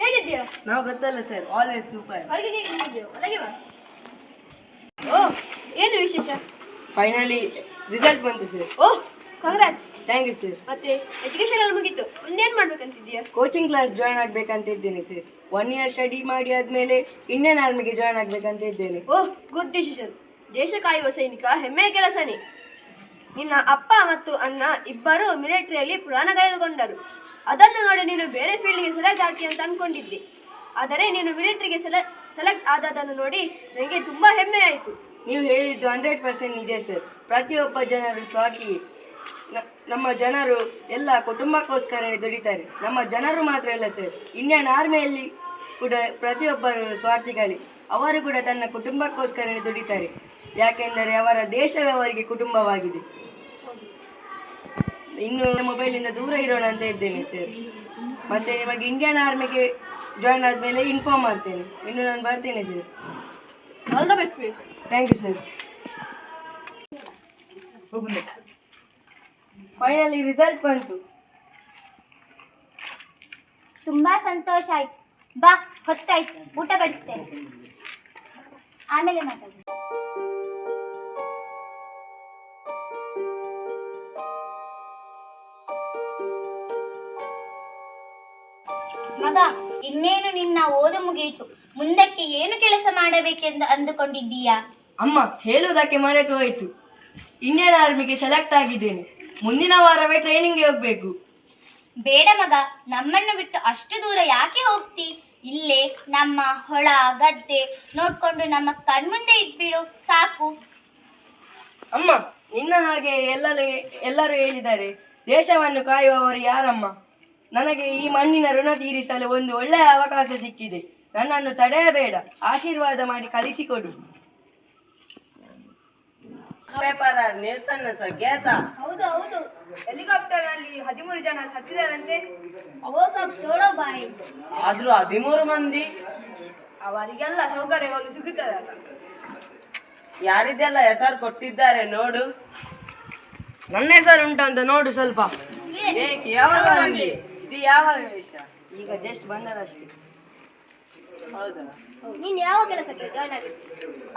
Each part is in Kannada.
ಹೇಗಿದ್ದೀಯಾ? ನಾವು ಗೊತ್ತಲ್ಲ ಸರ್ ಆಲ್ವೇಸ್ ಸೂಪರ್ ಹೊರಗೆ ಹೇಗಿದ್ದೀಯಾ ಒಳಗೆ ಬಾ. ಓ ಏನು ವಿಶೇಷ? ಫೈನಲಿ ರಿಸಲ್ಟ್ ಬಂತು sir oh congrats thank you sir ಮತ್ತೆ ಎಜುಕೇಶನ್ ಎಲ್ಲ ಮುಗೀತು. ಇನ್ನೇನು ಮಾಡ್ಬೇಕಂತಿದ್ದೀಯಾ? ಕೋಚಿಂಗ್ ಕ್ಲಾಸ್ ಜಾಯ್ನ್ ಆಗ್ಬೇಕಂತ ಇದ್ದೇನೆ ಸರ್ ಒನ್ ಇಯರ್ ಸ್ಟಡಿ ಮಾಡಿ ಆದ್ಮೇಲೆ ಇಂಡಿಯನ್ ಆರ್ಮಿಗೆ ಜಾಯ್ನ್ ಆಗ್ಬೇಕಂತ ಇದ್ದೇನೆ ಓಹ್ ಗುಡ್ ಡಿಸಿಷನ್ ದೇಶ ಕಾಯುವ ಸೈನಿಕ ಹೆಮ್ಮೆಯ ಕೆಲಸನೇ. ನಿನ್ನ ಅಪ್ಪ ಮತ್ತು ಅಣ್ಣ ಇಬ್ಬರು ಮಿಲಿಟರಿಯಲ್ಲಿ ಪುರಾಣ ಕಳೆದುಕೊಂಡರು ಅದನ್ನು ನೋಡಿ ನೀನು ಬೇರೆ ಫೀಲ್ಡ್ಗೆ ಸೆಲೆಕ್ಟ್ ಆಗ್ತೀಯ ಅಂತ ಅನ್ಕೊಂಡಿದ್ದೆ. ಆದರೆ ನೀನು ಮಿಲಿಟರಿಗೆ ಸೆಲೆಕ್ಟ್ ಸೆಲೆಕ್ಟ್ ಆದದನ್ನು ನೋಡಿ ನನಗೆ ತುಂಬಾ ಹೆಮ್ಮೆ ಆಯಿತು ನೀವು ಹೇಳಿದ್ದು ಹಂಡ್ರೆಡ್ ಪರ್ಸೆಂಟ್ ನಿಜ ಸರ್ ಪ್ರತಿಯೊಬ್ಬ ಜನರು ಸ್ವಾರ್ಥಿ ನಮ್ಮ ಜನರು ಎಲ್ಲ ಕುಟುಂಬಕ್ಕೋಸ್ಕರನೇ ದುಡಿತಾರೆ. ನಮ್ಮ ಜನರು ಮಾತ್ರ ಅಲ್ಲ ಸರ್ ಇಂಡಿಯನ್ ಆರ್ಮಿಯಲ್ಲಿ ಕೂಡ ಪ್ರತಿಯೊಬ್ಬರು ಸ್ವಾರ್ಥಿಗಳೇ. ಅವರು ಕೂಡ ತನ್ನ ಕುಟುಂಬಕ್ಕೋಸ್ಕರನೇ ದುಡಿತಾರೆ. ಯಾಕೆಂದರೆ ಅವರ ದೇಶವೇ ಅವರಿಗೆ ಕುಟುಂಬವಾಗಿದೆ. ಇನ್ನು ಮೊಬೈಲಿಂದ ದೂರ ಇರೋಣ ಅಂತ ಇದ್ದೇನೆ ಸರ್ ಮತ್ತೆ ನಿಮಗೆ ಇಂಡಿಯನ್ ಆರ್ಮಿಗೆ ಜಾಯ್ನ್ ಆದಮೇಲೆ ಇನ್ಫಾರ್ಮ್ ಮಾಡ್ತೇನೆ. ಇನ್ನು ನಾನು ಬರ್ತೇನೆ sir all the best thank you sir finally result ಬಂತು. ತುಂಬಾ ಸಂತೋಷ ಆಯ್ತು. ಬಾ ಹೊತ್ತಾಯ್ತು. ಊಟ ಬಡಿಸ್ತೇನೆ. ಆಮೇಲೆ ಮಾತಾಡಿ ಮಗ ಇನ್ನೇನು ನಿನ್ನ ಓದು ಮುಗಿಯಿತು ಮುಂದಕ್ಕೆ ಏನು ಕೆಲಸ ಮಾಡಬೇಕೆಂದು ಅಂದುಕೊಂಡಿದ್ದೀಯಾ? ಅಮ್ಮ ಹೇಳುವುದಕ್ಕೆ ಮರೆತು ಹೋಯಿತು. ಇಂಡಿಯನ್ ಆರ್ಮಿಗೆ ಸೆಲೆಕ್ಟ್ ಆಗಿದ್ದೇನೆ. ಮುಂದಿನ ವಾರವೇ ಟ್ರೈನಿಂಗ್ಗೆ ಹೋಗ್ಬೇಕು. ಬೇಡ ಮಗ ನಮ್ಮನ್ನು ಬಿಟ್ಟು ಅಷ್ಟು ದೂರ ಯಾಕೆ ಹೋಗ್ತಿ? ಇಲ್ಲೇ ನಮ್ಮ ಹೊಳ ಗದ್ದೆ ನೋಡ್ಕೊಂಡು ನಮ್ಮ ಕಣ್ಮುಂದೆ ಇದ್ಬಿಡು ಸಾಕು. ಅಮ್ಮ ನಿನ್ನ ಹಾಗೆ ಎಲ್ಲರೂ ಎಲ್ಲರೂ ಹೇಳಿದ್ದಾರೆ. ದೇಶವನ್ನು ಕಾಯುವವರು ಯಾರಮ್ಮ? ನನಗೆ ಈ ಮಣ್ಣಿನ ಋಣ ತೀರಿಸಲು ಒಂದು ಒಳ್ಳೆಯ ಅವಕಾಶ ಸಿಕ್ಕಿದೆ. ನನ್ನನ್ನು ತಡೆಯಬೇಡ. ಆಶೀರ್ವಾದ ಮಾಡಿ ಕಲಿಸಿಕೊಡು ಹೌದು ಹೌದು. ಹೆಲಿಕಾಪ್ಟರ್ನಲ್ಲಿ ಹದಿಮೂರು ಜನ ಸತ್ತಿದಾರಂತೆ ಆದ್ರೂ ಹದಿಮೂರು ಮಂದಿ. ಅವರಿಗೆಲ್ಲ ಸೌಕರ್ಯಗಳು ಸಿಗುತ್ತದೆ ಯಾರಿದೆಲ್ಲ ಹೆಸರು ಕೊಟ್ಟಿದ್ದಾರೆ ನೋಡು. ನನ್ನ ಹೆಸರು ಉಂಟಂತ ನೋಡು ಸ್ವಲ್ಪ. ಯಾವಾಗ ಬಂದಿ? ಇದು ಯಾವ ವಿಷ? ಈಗ ಜಸ್ಟ್ ಬಂದದಷ್ಟೇ ಹೌದಾ? ನೀನು ಯಾವ ಕೆಲಸಕ್ಕೆ ಜಾಯ್ನ್ ಆಗಿದ್ದೆ?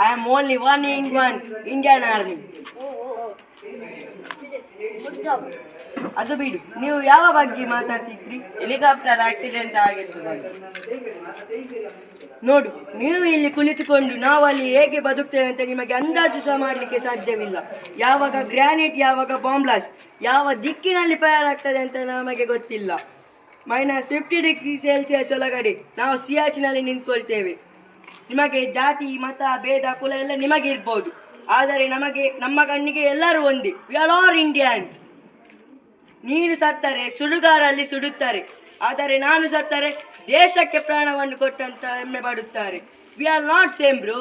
I am only one in one Indian army ಅದು ಬಿಡು. ನೀವು ಯಾವ ಬಗ್ಗೆ ಮಾತಾಡ್ತಿದ್ರಿ? ಹೆಲಿಕಾಪ್ಟರ್ ಆಕ್ಸಿಡೆಂಟ್ ಆಗಿತ್ತು ನೋಡು. ನೀವು ಇಲ್ಲಿ ಕುಳಿತುಕೊಂಡು ನಾವು ಅಲ್ಲಿ ಹೇಗೆ ಬದುಕ್ತೇವೆ ಅಂತ ನಿಮಗೆ ಅಂದಾಜು ಸಹ ಮಾಡಲಿಕ್ಕೆ ಸಾಧ್ಯವಿಲ್ಲ. ಯಾವಾಗ ಗ್ರಾನೈಟ್ ಯಾವಾಗ ಬಾಂಬ್ಲಾಸ್ಟ್ ಯಾವ ದಿಕ್ಕಿನಲ್ಲಿ ಫೈರ್ ಆಗ್ತದೆ ಅಂತ ನಮಗೆ ಗೊತ್ತಿಲ್ಲ. ಮೈನಸ್ ಫಿಫ್ಟಿ ಡಿಗ್ರಿ ಸೆಲ್ಸಿಯಸ್ ಒಳಗಡೆ ನಾವು ಸಿಯಾಚಿನಲ್ಲಿ ನಿಂತ್ಕೊಳ್ತೇವೆ. ನಿಮಗೆ ಜಾತಿ, ಮತ, ಭೇದ, ಕುಲ ಎಲ್ಲ ನಿಮಗೆ ಇರ್ಬೋದು ಆದರೆ ನಮಗೆ, ನಮ್ಮ ಕಣ್ಣಿಗೆ ಎಲ್ಲರೂ ಒಂದೇ. ವಿ ಆರ್ ಆಲ್ ಇಂಡಿಯನ್ಸ್ ನೀನು ಸತ್ತರೆ, ಸುಡುಗಾರಲ್ಲಿ ಸುಡುತ್ತಾರೆ. ಆದರೆ ನಾನು ಸತ್ತರೆ, ದೇಶಕ್ಕೆ ಪ್ರಾಣವನ್ನು ಕೊಟ್ಟಂತ ಹೆಮ್ಮೆ ಪಡುತ್ತಾರೆ. We are not same bro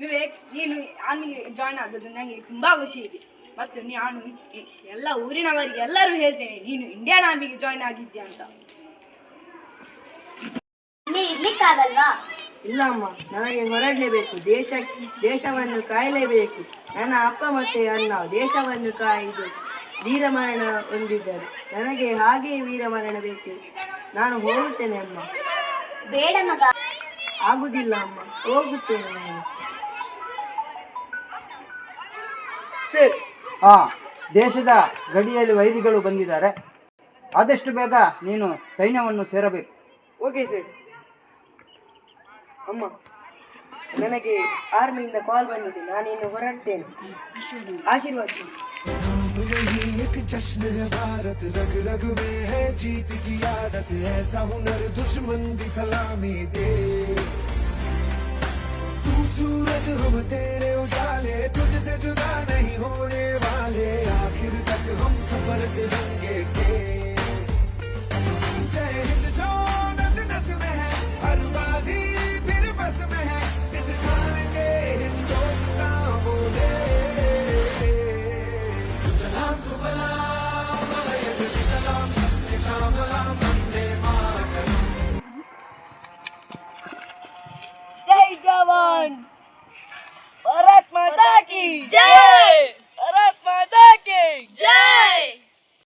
Vivek, ನೀನು ಆರ್ಮಿಗೆ ಜಾಯ್ನ್ ಆಗೋದು ನನಗೆ ತುಂಬ ಖುಷಿ ಇದೆ. ಮತ್ತು ನಾನು ಎಲ್ಲ ಊರಿನವರಿಗೆ ಎಲ್ಲರೂ ಹೇಳ್ತೇನೆ ನೀನು ಇಂಡಿಯನ್ ಆರ್ಮಿಗೆ ಜಾಯಿನ್ ಆಗಿದ್ದೆ ಅಂತ. ಇಲ್ಲಿ ಇರ್ಲಿಕ್ಕಾಗಲ್ವಾ? ಇಲ್ಲ ಅಮ್ಮ ನನಗೆ ಹೊರಡಲೇಬೇಕು ದೇಶ ದೇಶವನ್ನು ಕಾಯಲೇಬೇಕು. ನನ್ನ ಅಪ್ಪ ಮತ್ತೆ ಅಣ್ಣ ದೇಶವನ್ನು ಕಾಯ್ದು ವೀರಮರಣ ಹೊಂದಿದ್ದರು. ನನಗೆ ಹಾಗೆಯೇ ವೀರಮರಣ ಬೇಕು. ನಾನು ಹೋಗುತ್ತೇನೆ ಅಮ್ಮ. ಬೇಡ ಮಗ. ಆಗುದಿಲ್ಲ ಅಮ್ಮ ಹೋಗುತ್ತೇನೆ ನಾನು. ಸರ್ ಆ ದೇಶದ ಗಡಿಯಲ್ಲಿ ವೈರಿಗಳು ಬಂದಿದ್ದಾರೆ ಆದಷ್ಟು ಬೇಗ ನೀನು ಸೈನ್ಯವನ್ನು ಸೇರಬೇಕು ಓಕೆ ಸರ್ ಅಮ್ಮ ನನಗೆ ಆರ್ಮಿಯಿಂದ ಕಾಲ್ ಬಂದಿದೆ ನಾನು ಇನ್ನು ಹೊರಡ್ತೇನೆ ಆಶೀರ್ವಾದ यही एक जश्न है भारत रग रग में है जीत की आदत ऐसा हुनर दुश्मन भी सलामी दे વૃંદાવન ભારત માતા કી જય.